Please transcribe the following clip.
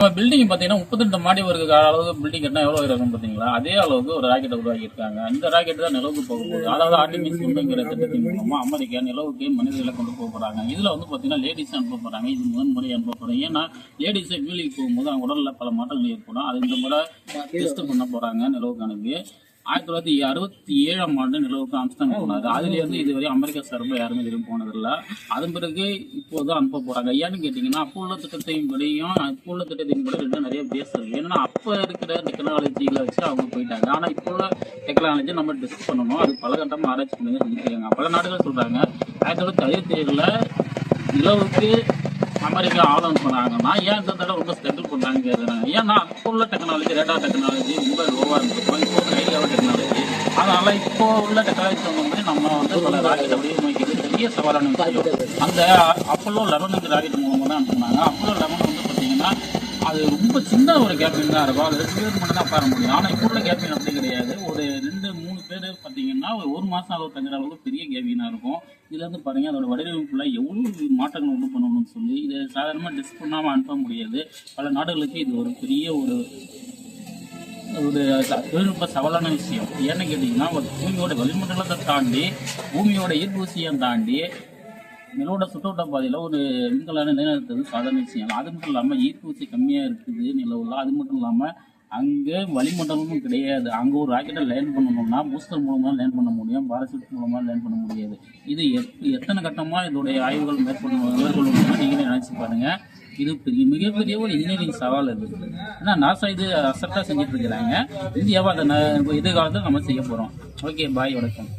நம்ம பில்டிங் பார்த்தீங்கன்னா முப்பத்தெட்டு மாடி ஒரு அளவுக்கு பில்டிங் கட்டினா எவ்வளோ இருக்கும் பார்த்தீங்களா அதே அளவுக்கு ஒரு ராக்கெட்டை உருவாக்கியிருக்காங்க. இந்த ராக்கெட் தான் நிலவுக்கு போக போகுது. அதாவது ஆர்டிமிஸ் குண்டுங்கிற திட்டத்தின் மூலமா அமெரிக்கா நிலவுக்கு மனிதர்களை கொண்டு போக போறாங்க. இதுல வந்து பார்த்தீங்கன்னா லேடிஸ் அனுப்ப போறாங்க. இது முதன் முறை அனுப்ப போறாங்க. ஏன்னா லேடிஸ் வேலைக்கு போகும்போது அவங்க உடல்ல பல மாற்றங்கள் ஏற்படும். அது இந்த முறை டெஸ்ட் பண்ண போறாங்க நிலவுக்கு அனுப்பி. ஆயிரத்தி தொள்ளாயிரத்தி அறுபத்தி ஏழாம் ஆண்டு நிலவுக்கு அம்ஸ்டாங் போனாரு அதுல இருந்து இதுவரை அமெரிக்கா சார்பில் யாருமே திரும்பி போனதில்லை. அதன் பிறகு இப்போது அனுப்ப போறாங்க. ஏன்னு கேட்டீங்கன்னா அப்போ உள்ள திட்டத்தையும் படியும் இப்போ உள்ள திட்டத்தையும் படி ரெண்டும் நிறைய பேசுறது ஏன்னா அப்ப இருக்கிற டெக்னாலஜிகளை வச்சு அவங்க போயிட்டாங்க. ஆனா இப்போ உள்ள டெக்னாலஜி நம்ம டிஸ்கஸ் பண்ணணும். அது பல கட்டமா ஆராய்ச்சி பண்ணி செஞ்சுருக்காங்க பல நாடுகள் சொல்றாங்க. ஆயிரத்தி தொள்ளாயிரத்தி அறுபத்தி ஏழுல நிலவுக்கு அமெரிக்கா ஆதரவு பண்ணாங்கன்னா ஏன் இந்த தடவை ரொம்ப ஸ்ட்ரகிள் பண்ணாங்க கேட்குறாங்க ஏன்னா அப்போ உள்ள டெக்னாலஜி ரேடார் டெக்னாலஜி ரொம்ப லோவாக இருந்திருக்கும் இப்போ அதனால இப்போ உள்ள டெக்னாலஜி சொன்ன நம்ம வந்து பல ராக்கெட் வடிவமைக்கிறது பெரிய சவாலான விஷயம். அந்த அப்போலோ லெவன் ராக்கெட் மூலமாக தான் அனுப்புனாங்க. அப்போலோ லெவன் வந்து பார்த்தீங்கன்னா அது ரொம்ப சின்ன ஒரு கேப்பிங் தான் இருக்கும். அது ரெண்டு பேர் மட்டும் தான் உட்கார முடியும். ஆனால் இப்போ உள்ள கேப்பிங் அப்படி கிடையாது. ஒரு ரெண்டு மூணு பேர் பார்த்தீங்கன்னா ஒரு ஒரு மாதம் அறுபத்தஞ்சு தங்குற அளவுக்கு பெரிய கேபினாக இருக்கும். இதுல இருந்து பாருங்க அதோட வடிவமைப்புல எவ்வளவு மாற்றங்கள் உண்டு பண்ணணும்னு சொல்லி இதை சாதாரணமாக டிஸ்க் பண்ணாமல் அனுப்ப முடியாது. பல நாடுகளுக்கு இது ஒரு பெரிய ஒரு ஒரு தொழில்நுட்ப சவாலான விஷயம். ஏன்னு கேட்டிங்கன்னா ஒரு பூமியோட வளிமண்டலத்தை தாண்டி பூமியோட ஈர்ப்பூசியம் தாண்டி நிலோட சுற்றோட்ட பாதையில் ஒரு மின்கலான நிலைநிறுத்தது சாதாரண விஷயம். அது மட்டும் இல்லாமல் ஈர்ப்பூசி கம்மியாக இருக்குது நிலவில். அது மட்டும் இல்லாமல் அங்கே வளிமண்டலமும் கிடையாது. அங்கே ஒரு ராக்கெட்டை லேண்ட் பண்ணணும்னா பூஸ்டர் மூலமாக லேண்ட் பண்ண முடியும். பாரசூட் மூலமாக லேண்ட் பண்ண முடியாது. இது எத் எத்தனை கட்டமாக இதோடைய ஆய்வுகள் மேற்கொள்ள மேற்கொள்ளணும்னு நீங்களே நினச்சி பாருங்கள் இது பெரிய மிகப்பெரிய ஒரு இன்ஜினியரிங் சவால் இது ஏன்னா நாசா இது அசட்டாக செஞ்சுட்டு இருக்கிறாங்க. இந்தியாவை அதை ந- எதிர்காலத்தில் நம்ம செய்ய போகிறோம் ஓகே பாய் வணக்கம்.